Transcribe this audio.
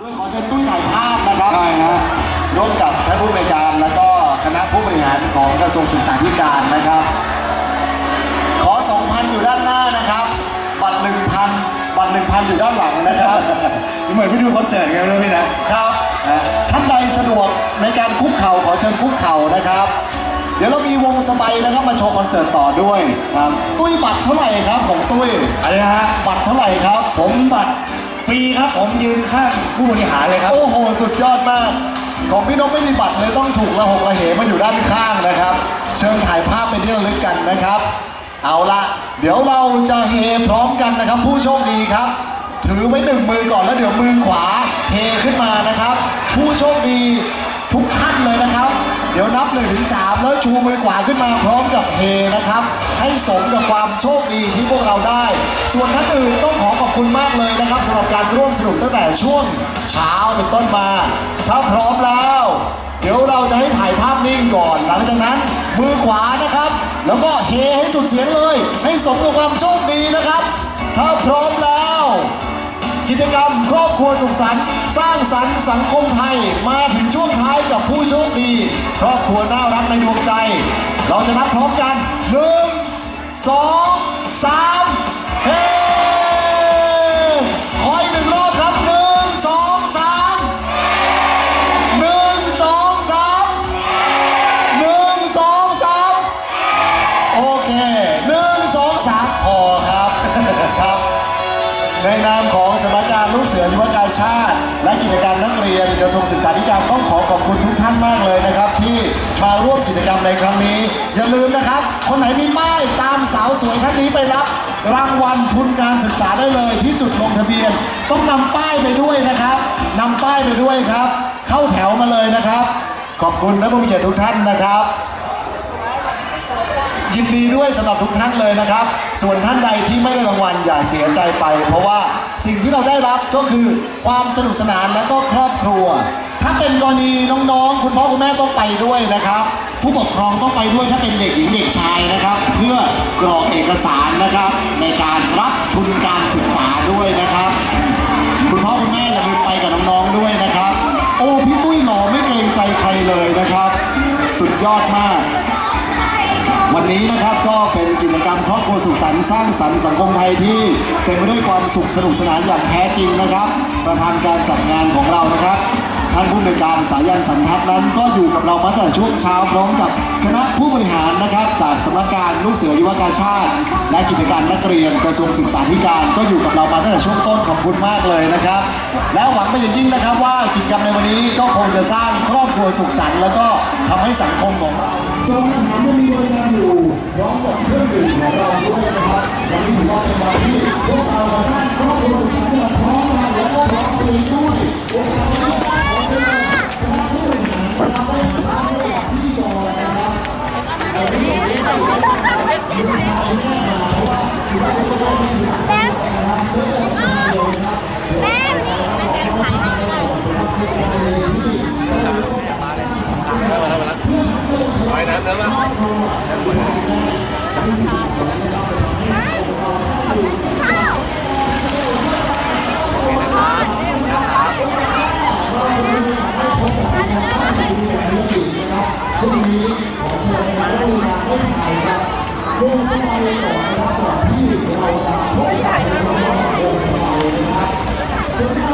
ด้วยขอเชิญตุ้ยถ่ายภาพนะครับได้ฮะร่วมกับท่านผู้บริการแล้วก็คณะผู้บริหารของกระทรวงศึกษาธิการนะครับ ขอ 2,000 อยู่ด้านหน้านะครับ บัตร 1,000 บัตร 1,000 อยู่ด้านหลังนะครับ เหมือนไปดูคอนเสิร์ตกันเลยพี่นะครับนะท่านใดสะดวกในการคุกเข่าขอเชิญคุกเข่านะครับ เดี๋ยวเรามีวงสบายนะครับมาโชว์คอนเสิร์ตต่อด้วยครับตุ้ยบัตรเท่าไหร่ครับของตุ้ยอะไรนะฮะบัตรเท่าไหร่ครับ ผมบัตร ฟรีครับผมยืนข้างผู้บริหารเลยครับ โอ้โห สุดยอดมาก ของพี่นกไม่มีบัตรเลยต้องถูกละหกละเหมาอยู่ด้านข้างนะครับ เชิญถ่ายภาพเป็นที่ระลึกกันนะครับ เอาละเดี๋ยวเราจะเฮพร้อมกันนะครับ ผู้โชคดีครับ ถือไว้หนึ่งมือก่อนแล้วเดี๋ยวมือขวาเฮขึ้นมานะครับ ผู้โชคดีทุกท่านเลยนะครับ เดี๋ยวนับ1นถึงสามแล้วชูมือขวาขึ้นมาพร้อมกับเฮนะครับ ให้สมกับความโชคดีที่พวกเราได้ ส่วนท่านอื่นต้องขอขอบคุณมากเลยนะครับสำหรับการร่วมสนุกตั้งแต่ช่วงเช้าเป็นต้นมา ถ้าพร้อมแล้ว เดี๋ยวเราจะให้ถ่ายภาพนิ่งก่อน หลังจากนั้นมือขวานะครับ แล้วก็เฮให้สุดเสียงเลย ให้สมกับความโชคดีนะครับ ถ้าพร้อมแล้ว กิจกรรมครอบครัวสุขสันต์สร้างสรรค์สังคมไทยมาถึงช่วงท้ายกับผู้โชคดี ครอบครัวน่ารักในดวงใจ เราจะนับพร้อมกันหนึ่ง สองสามเฮ้ขออีกหนึ่งรอบครับหนึ่งสองสามหนึ่งสองสามหนึ่งสองสามโอเคหนึ่งสองสามพอครับครับ ในนามของสำนักลูกเสือยุวกาชาติ และกิจการนักเรียนกระทรวงศึกษาธิการต้องขอขอบคุณทุกท่านมากเลยนะครับ ที่มาร่วมกิจกรรมในครั้งนี้ ลืมนะครับ คนไหนมีป้ายตามสาวสวยท่านนี้ไปรับ รางวัลทุนการศึกษาได้เลยที่จุดลงทะเบียน ต้องนำป้ายไปด้วยนะครับนำป้ายไปด้วยครับ เข้าแถวมาเลยนะครับ ขอบคุณท่านผู้มีเกียรติทุกท่านนะครับ ยินดีด้วยสำหรับทุกท่านเลยนะครับ ส่วนท่านใดที่ไม่ได้รางวัลอย่าเสียใจไป เพราะว่าสิ่งที่เราได้รับก็คือความสนุกสนานและก็ครอบครัว ถ้าเป็นกรณีน้องๆ คุณพ่อคุณแม่ต้องไปด้วยนะครับ ผู้ปกครองต้องไปด้วยถ้าเป็นเด็กหญิงเด็กชายนะครับ เพื่อกรอกเอกสารนะครับ ในการรับทุนการศึกษาด้วยนะครับ คุณพ่อคุณแม่อย่าลืมไปกับน้องๆด้วยนะครับ โอ้พี่ตุ้ยหล่อไม่เกรงใจใครเลยนะครับ สุดยอดมากวันนี้นะครับก็เป็นกิจกรรมครอบครัวสุขสันต์สร้างสรรค์สังคมไทยที่เต็มไปด้วยความสุขสนุกสนานอย่างแท้จริงนะครับ ประธานการจัดงานของเรานะครับ ท่านผู้อำนการสายันสันทัศน์นั้นก็อยู่กับเรามาตั้งแต่ช่วงเช้าพร้อมกับคณะผู้บริหารนะครับ จากสำนักงานลูกเสือยุวกาชาติ และกิจการนักเรียนกระทรวงศึกษาธิการก็อยู่กับเรามาตั้งแต่ช่วงต้นขอบคุณมากเลยนะครับ และหวังเป็นอย่างยิ่งนะครับว่ากิจกรรมในวันนี้ก็คงจะสร้างครอบครัวสุขสันต์แล้วก็ทำให้สังคมของเราโซนอาหารจะมีบริการอยู่พร้อมกับ แม่นี่แม่ขายให้ไม่ได้ไปน้ำเนื้อมาข้าวช่วงนี้ขอเชิญมาร่วมงานร่วมไทยครับร่วมสมัยของนะครับที่เราจะพบกับ Thank you.